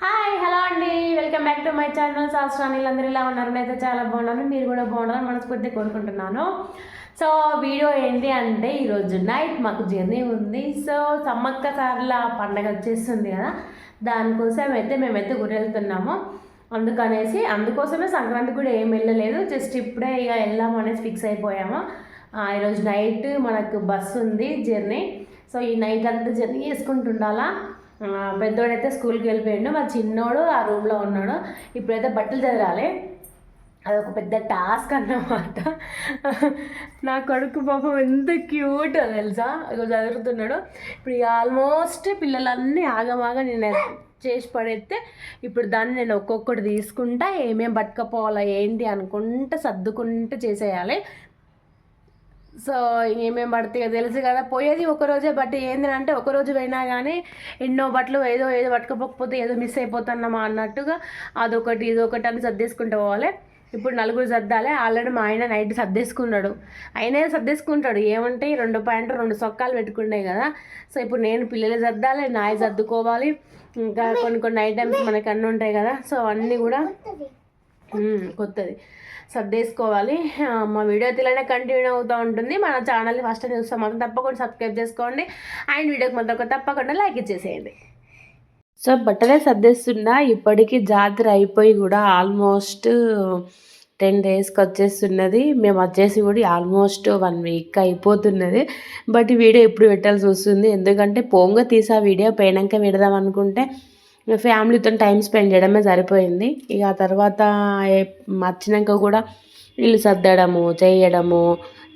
Hi hello అండి. Welcome back to my channel శాస్త్రాన్ని అందరూ ఇలా ఉన్నారు? నేనైతే చాలా బాగున్నాను. మీరు కూడా బాగున్నారని మనస్ఫూర్తి కోరుకుంటున్నాను. సో వీడియో ఏంటి అంటే ఈరోజు నైట్ మాకు జర్నీ ఉంది. సో సమ్మక్క సార్ల పండగ వచ్చేస్తుంది కదా. దానికోసం అయితే మేమైతే గురెళ్తున్నాము. అందుకనేసి అందుకోసమే సంక్రాంతి కూడా ఏం వెళ్ళలేదు. జస్ట్ ఇప్పుడే ఇక వెళ్దామనేసి ఫిక్స్ అయిపోయాము. ఈరోజు నైట్ మనకు బస్సు ఉంది జర్నీ సో ఈ నైట్ అంతా జర్నీ చేసుకుంటుండాలా? పెద్దోడైతే స్కూల్కి వెళ్ళిపోయాడు. మా చిన్నోడు ఆ రూమ్లో ఉన్నాడు. ఇప్పుడైతే బట్టలు చదరాలి అదొక పెద్ద టాస్క్ అన్నమాట. నా కొడుకు పాపం ఎంత క్యూట్ తెలుసా? ఇగో చదువుతున్నాడు. ఇప్పుడు ఆల్మోస్ట్ పిల్లలన్నీ ఆగమాగా నేను చేసి పడేస్తే ఇప్పుడు దాన్ని నేను ఒక్కొక్కటి తీసుకుంటా. ఏమేమి పట్టుకపోవాలా ఏంటి అనుకుంటా సర్దుకుంటూ చేసేయాలి. సో ఏమేమి పడతాయో తెలుసు కదా. పోయేది ఒక రోజే బట్ ఏంటంటే అంటే ఒకరోజు పోయినా కానీ ఎన్నో బట్టలు ఏదో ఏదో పట్టుకోకపోతే ఏదో మిస్ అయిపోతున్నామా అన్నట్టుగా అదొకటి ఇదొకటి అని సర్దేసుకుంటూ పోవాలి. ఇప్పుడు నలుగురు సర్దాలి. ఆల్రెడీ మా ఆయన నైట్ సర్దేసుకున్నాడు. అయినా సర్దేసుకుంటాడు. ఏమంటే రెండు పాయింట్ రెండు సొక్కాలు పెట్టుకున్నాయి కదా. సో ఇప్పుడు నేను పిల్లలు సర్దాలి నాయ సర్దుకోవాలి. ఇంకా కొన్ని కొన్ని ఐటమ్స్ మనకి అన్నీ ఉంటాయి కదా. సో అన్నీ కూడా కొత్తది. సర్దేసుకోవాలి. మా వీడియో అయితే ఇలానే కంటిన్యూ అవుతూ ఉంటుంది. మన ఛానల్ని ఫస్ట్ చూస్తాం మాత్రం తప్పకుండా సబ్స్క్రైబ్ చేసుకోండి. అండ్ వీడియోకి మాత్రం ఒక తప్పకుండా లైక్ ఇచ్చేసేయండి. సో బట్టలే సర్దేస్తున్నా. ఇప్పటికీ జాతర అయిపోయి కూడా ఆల్మోస్ట్ టెన్ డేస్కి వచ్చేస్తున్నది. మేము వచ్చేసి కూడా ఆల్మోస్ట్ వన్ వీక్ అయిపోతున్నది. బట్ వీడియో ఎప్పుడు పెట్టాల్సి వస్తుంది? ఎందుకంటే పోంగా తీసా వీడియో పోయినాక పెడదాం అనుకుంటే ఫ్యామిలీతో టైం స్పెండ్ చేయడమే సరిపోయింది. ఇక ఆ తర్వాత వచ్చినాక కూడా ఇల్లు సర్దడము చేయడము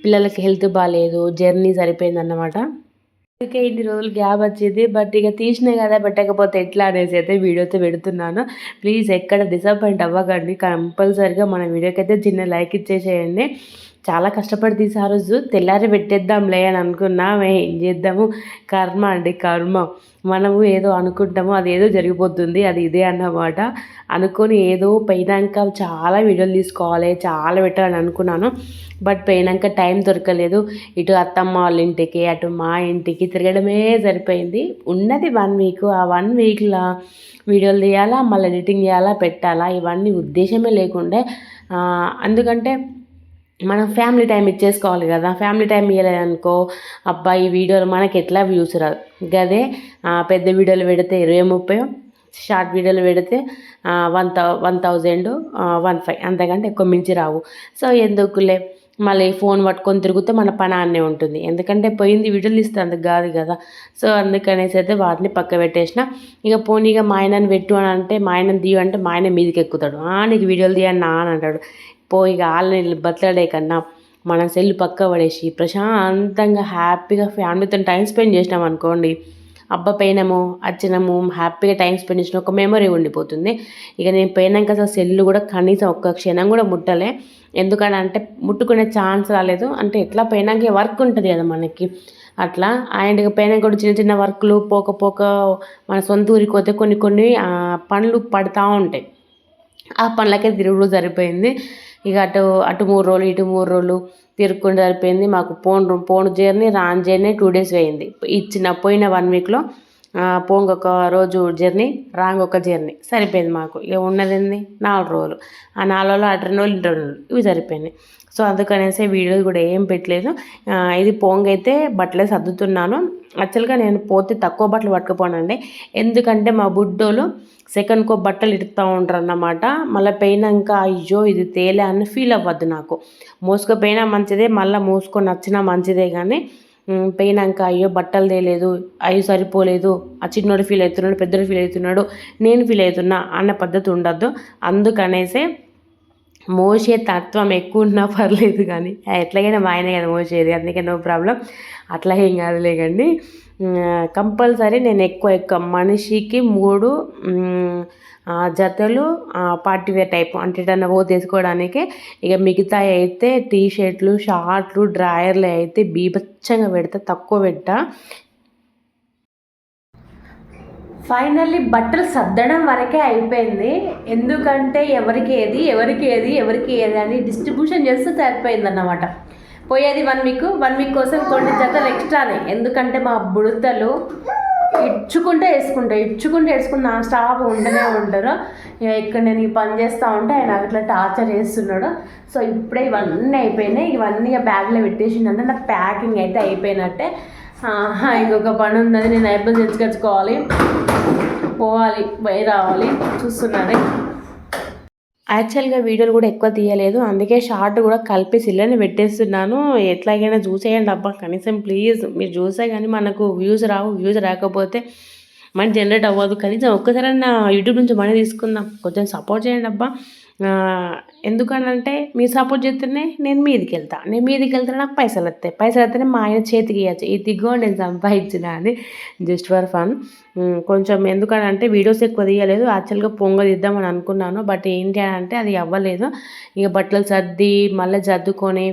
పిల్లలకి హెల్త్ బాగాలేదు జర్నీ సరిపోయింది అన్నమాట అందుకే ఇన్ని రోజులు గ్యాప్ వచ్చేది. బట్ ఇక తీసినా కదా పెట్టకపోతే ఎట్లా అనేసి అయితే వీడియోతో పెడుతున్నాను. ప్లీజ్ ఎక్కడ డిసప్పాయింట్ అవ్వకండి. కంపల్సరిగా మన వీడియోకి అయితే చిన్న లైక్ ఇచ్చేసేయండి. చాలా కష్టపడి తీసి ఆ రోజు. తెల్లారి పెట్టేద్దాంలే అని అనుకున్నా. ఏం చేద్దాము? కర్మ అండి కర్మ. మనము ఏదో అనుకుంటామో అది ఏదో జరిగిపోతుంది అది ఇదే అన్నమాట. అనుకొని ఏదో పోయినాక చాలా వీడియోలు తీసుకోవాలి చాలా పెట్టాలని అనుకున్నాను. బట్ పోయినాక టైం దొరకలేదు. ఇటు అత్తమ్మ వాళ్ళ ఇంటికి అటు మా ఇంటికి తిరగడమే సరిపోయింది. ఉన్నది వన్ వీక్ ఆ వన్ వీక్లో వీడియోలు తీయాలా మళ్ళీ ఎడిటింగ్ చేయాలా పెట్టాలా ఇవన్నీ ఉద్దేశమే లేకుండే. ఎందుకంటే మనం ఫ్యామిలీ టైం ఇచ్చేసుకోవాలి కదా. ఫ్యామిలీ టైం ఇవ్వలేదనుకో అబ్బా ఈ వీడియోలు మనకి ఎట్లా వ్యూస్ రాదు గదే పెద్ద వీడియోలు పెడితే ఇరవై ముప్పై షార్ట్ వీడియోలు పెడితే one thou one thousand one five అంతకంటే ఎక్కువ మించి రావు. సో ఎందుకులే? మళ్ళీ ఫోన్ పట్టుకొని తిరిగితే మన పని అన్నీ ఉంటుంది. ఎందుకంటే పోయింది వీడియోలు ఇస్తే అందుకు కాదు కదా. సో అందుకనేసి అయితే వాటిని పక్క పెట్టేసిన. ఇక పోనీగా మా ఆయనను పెట్టు అని అంటే మా ఆయనను తీయ అంటే మా ఆయన మీదకి ఎక్కుతాడు. నీకు వీడియోలు తీయని నా అని అంటాడు. పోయి ఇక వాళ్ళని బతలాడే కన్నా మన సెల్ పక్క పడేసి ప్రశాంతంగా హ్యాపీగా ఫ్యామిలీతో టైం స్పెండ్ చేసినాం అనుకోండి. అబ్బ పోయినాము వచ్చినాము హ్యాపీగా టైం స్పెండ్ చేసిన ఒక మెమరీ ఉండిపోతుంది. ఇక నేను పోయినాక అసలు సెల్ కూడా కనీసం ఒక్క క్షణం కూడా ముట్టలే. ఎందుకంటే ముట్టుకునే ఛాన్స్ రాలేదు. అంటే ఎట్లా పోయినాక వర్క్ ఉంటుంది కదా మనకి. అట్లా అండ్ ఇక కూడా చిన్న చిన్న వర్క్లు పోక పోక మన సొంత ఊరికి పోతే కొన్ని కొన్ని పనులు పడతా ఉంటాయి. ఆ పనులకే తిరుగుడు సరిపోయింది. ఇక అటు అటు మూడు రోజులు ఇటు మూడు రోజులు తిరుక్కుంటూ సరిపోయింది. మాకు పోను పోను జర్నీ రాన్ జర్నీ టూ డేస్ అయింది. ఇచ్చిన పోయిన వన్ వీక్లో పోంగ ఒక రోజు జర్నీ రాంగ్ ఒక జర్నీ సరిపోయింది మాకు. ఇక ఉన్నది ఏంది? నాలుగు రోజులు. ఆ నాలుగు రోజులు అటు రెండు రోజులు ఇటు రెండు రోజులు ఇవి సరిపోయినాయి. సో అందుకనేసి వీడియోస్ కూడా ఏం పెట్టలేదు. ఇది పోంగ అయితే బట్టలే సర్దుతున్నాను. యాక్చువల్గా నేను పోతే తక్కువ బట్టలు పట్టుకుపోనండి. ఎందుకంటే మా బుడ్డోలు సెకండ్కో బట్టలు ఇడుతూ ఉంటారు అన్నమాట మళ్ళీ పోయినాక అయ్యో ఇది తేలే అని ఫీల్ అవ్వద్దు నాకు. మోసుకుపోయినా మంచిదే మళ్ళీ మోసుకొని వచ్చినా మంచిదే కానీ పోయినాక అయ్యో బట్టలు తేలేదు అయ్యో సరిపోలేదు ఆ చిన్నోడు ఫీల్ అవుతున్నాడు పెద్దోడు ఫీల్ అవుతున్నాడు నేను ఫీల్ అవుతున్నా అన్న పద్ధతి ఉండద్దు. అందుకనేసే మోసే తత్వం ఎక్కువ ఉన్నా పర్లేదు కానీ. ఎట్లాగైనా మా ఆయనే కదా మోసేది అందుకే నో ప్రాబ్లం. అట్లా ఏం కాదులేకండి కంపల్సరీ నేను ఎక్కువ ఎక్కువ మనిషికి మూడు జతలు పార్టీ వేర్ టైప్. అంటే ఏదన్నా పో తీసుకోవడానికి ఇక మిగతా అయితే టీ షర్ట్లు షార్ట్లు డ్రాయర్లు అయితే బీభత్సంగా పెడతా తక్కువ పెట్టా. ఫైనల్లీ బట్టలు సర్దడం వరకే అయిపోయింది. ఎందుకంటే ఎవరికి ఏది ఎవరికి ఏది ఎవరికి ఏది అని డిస్ట్రిబ్యూషన్ చేస్తే సరిపోయింది అన్నమాట పోయేది వన్ వీక్ వన్ వీక్ కోసం కొన్ని జతలు ఎక్స్ట్రానే. ఎందుకంటే మా బుడతలు ఇచ్చుకుంటే వేసుకుంటా ఇచ్చుకుంటే వేసుకుని నా స్టాఫ్ ఉండనే ఉంటారు ఇక్కడ నేను ఈ పని చేస్తూ ఉంటే ఆయన అట్లా టార్చర్ చేస్తున్నాడు. సో ఇప్పుడే ఇవన్నీ అయిపోయినాయి. ఇవన్నీ బ్యాగ్లో పెట్టేసిందంటే నా ప్యాకింగ్ అయితే అయిపోయినట్టే. ఇంకొక పని ఉన్నది నేను ఐబుల్ తెచ్చుకొచ్చుకోవాలి. పోవాలి పోయి రావాలి. చూస్తున్నది యాక్చువల్గా వీడియోలు కూడా ఎక్కువ తీయలేదు. అందుకే షార్ట్ కూడా కలిపి సిల్లని పెట్టేస్తున్నాను. ఎట్లాగైనా చూసేయండి అబ్బా. కనీసం ప్లీజ్ మీరు చూసే కానీ మనకు వ్యూస్ రావు వ్యూస్ రాకపోతే మనీ జనరేట్ అవ్వదు. కనీసం ఒక్కసారి నా యూట్యూబ్ నుంచి మనీ తీసుకుందాం. కొంచెం సపోర్ట్ చేయండి అబ్బా. ఎందుకనంటే మీరు సపోర్ట్ చేస్తేనే నేను మీదికి వెళ్తా నేను మీదికి వెళ్తే నాకు పైసలు వస్తాయి. పైసలు వస్తేనే మా ఆయన చేతికి ఇవ్వచ్చు ఇదిగో నేను సంపాదించిన అని జస్ట్ ఫర్ ఫన్ కొంచెం ఎందుకనంటే వీడియోస్ ఎక్కువ తీయలేదు. యాక్చువల్గా పొంగ తీద్దామని అనుకున్నాను. బట్ ఏంటి అని అంటే అది అవ్వలేదు. ఇక బట్టలు సర్ది మళ్ళీ సర్దుకొని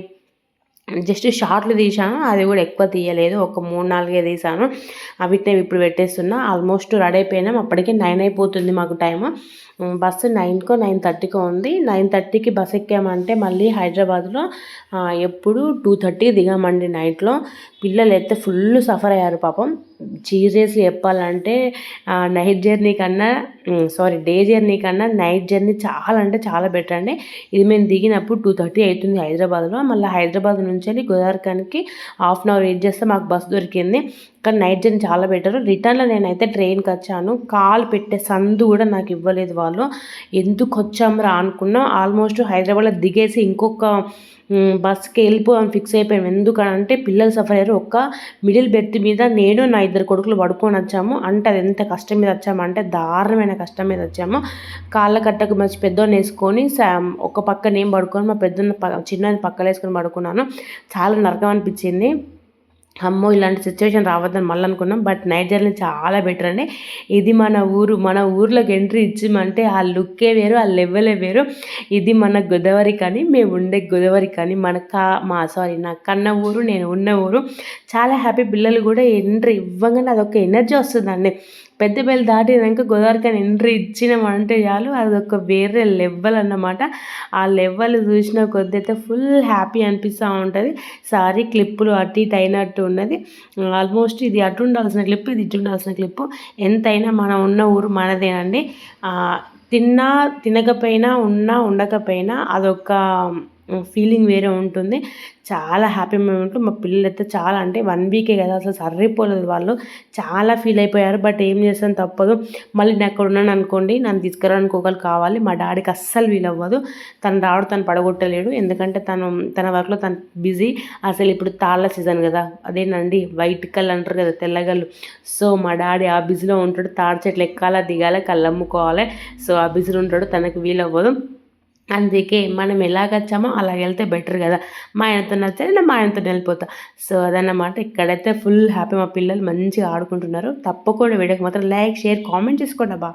జస్ట్ షార్ట్లు తీసాను అది కూడా ఎక్కువ తీయలేదు ఒక మూడు నాలుగే తీసాను వీటిని ఇప్పుడు పెట్టేస్తున్నా ఆల్మోస్ట్ రెడీ అయిపోయినాం. అప్పటికే నైన్ అయిపోతుంది మాకు టైము. బస్సు నైన్కో నైన్ థర్టీకో ఉంది. నైన్ థర్టీకి బస్ ఎక్కామంటే మళ్ళీ హైదరాబాద్లో ఎప్పుడు టూ థర్టీకి దిగామండి నైట్లో. పిల్లలు అయితే ఫుల్ సఫర్ అయ్యారు పాపం. సీరియస్లీ చెప్పాలంటే నైట్ జర్నీ కన్నా సారీ డే జర్నీ కన్నా నైట్ జర్నీ చాలా అంటే చాలా బెటర్ అండి. ఇది మేము దిగినప్పుడు టూ థర్టీ అవుతుంది హైదరాబాద్లో. మళ్ళీ హైదరాబాద్ నుంచి వెళ్ళి గోదావరికానికి హాఫ్ అన్ అవర్ వెయిట్ చేస్తే మాకు బస్సు దొరికింది. కానీ నైట్ జర్నీ చాలా బెటర్. రిటర్న్లో నేనైతే ట్రైన్కి వచ్చాను. కాల్ పెట్టే సందు కూడా నాకు ఇవ్వలేదు వాళ్ళు. ఎందుకు వచ్చాము రా అనుకున్నా ఆల్మోస్ట్ హైదరాబాద్లో దిగేసి ఇంకొక బస్కి వెళ్ళిపో అని ఫిక్స్ అయిపోయాం. ఎందుకంటే పిల్లలు సఫర్ అయ్యారు. ఒక్క మిడిల్ బెర్త్ మీద నేను నా ఇద్దరు కొడుకులు పడుకొని వచ్చాము. అంటే అది ఎంత కష్టం మీద వచ్చాము అంటే దారుణమైన కష్టం మీద వచ్చాము. కాళ్ళ కట్టకు మంచి పెద్దోని వేసుకొని ఒక పక్క నేను పడుకొని మా పెద్ద చిన్న పక్కన వేసుకొని పడుకున్నాను. చాలా నరకం అనిపించింది. అమ్మో ఇలాంటి సిచ్యువేషన్ రావద్దని మళ్ళీ అనుకున్నాం. బట్ నైట్ జర్నీ చాలా బెటర్ అండి. ఇది మన ఊరు మన ఊర్లోకి ఎంట్రీ ఇచ్చిమంటే ఆ లుక్కే వేరు ఆ లెవెలే వేరు. ఇది మన గోదావరి కానీ మేము ఉండే గోదావరి కానీ మన కా మా సారీ నా కన్న ఊరు నేను ఉన్న ఊరు. చాలా హ్యాపీ పిల్లలు కూడా ఎంట్రీ ఇవ్వగానే అదొక ఎనర్జీ వస్తుందండి. పెద్ద బెల్ దాటినాక గోదావరికి కానీ ఎంట్రీ ఇచ్చినామంటే చాలు అదొక వేరే లెవెల్ అన్నమాట. ఆ లెవెల్ చూసిన కొద్ది అయితే ఫుల్ హ్యాపీ అనిపిస్తూ ఉంటుంది. సారీ క్లిప్పులు అటు ఇటు అయినట్టు ఉన్నది. ఆల్మోస్ట్ ఇది అటు ఉండాల్సిన క్లిప్ ఇది ఇటు ఉండాల్సిన క్లిప్. ఎంతైనా మనం ఉన్న ఊరు మనదేనండి తిన్నా తినకపోయినా ఉన్నా ఉండకపోయినా అదొక ఫీలింగ్ వేరే ఉంటుంది. చాలా హ్యాపీ మూమెంట్. మా పిల్లలు అయితే చాలా అంటే వన్ వీకే కదా అసలు సర్రిపోలేదు వాళ్ళు. చాలా ఫీల్ అయిపోయారు. బట్ ఏం చేస్తాను తప్పదు. మళ్ళీ నేను అక్కడ ఉన్నాను అనుకోండి నన్ను తీసుకురావడానికి ఒకరు కావాలి. మా డాడీకి అస్సలు వీలు అవ్వదు. తను రావడం తను పడగొట్టలేడు. ఎందుకంటే తను తన వర్క్లో తను బిజీ అసలు ఇప్పుడు తాళ్ళ సీజన్ కదా. అదేనండి వైట్ కల్ అంటారు కదా తెల్లగల్లు సో మా డాడీ ఆ బిజీలో ఉంటాడు. తాడి చెట్లు ఎక్కాలా దిగాలి కళ్ళమ్ముకోవాలి సో ఆ బిజీలో ఉంటాడు. తనకు వీలు అవ్వదు. అందుకే మనం ఎలాగొచ్చామో వచ్చామో అలా వెళ్తే బెటర్ కదా. మా ఆయనతో నచ్చాలి నేను మా ఆయనతో వెళ్ళిపోతా. సో అదన్నమాట. ఇక్కడైతే ఫుల్ హ్యాపీ మా పిల్లలు మంచిగా ఆడుకుంటున్నారు. తప్పకుండా వీడియోకి మాత్రం లైక్ షేర్ కామెంట్ చేసుకోండి అబ్బా.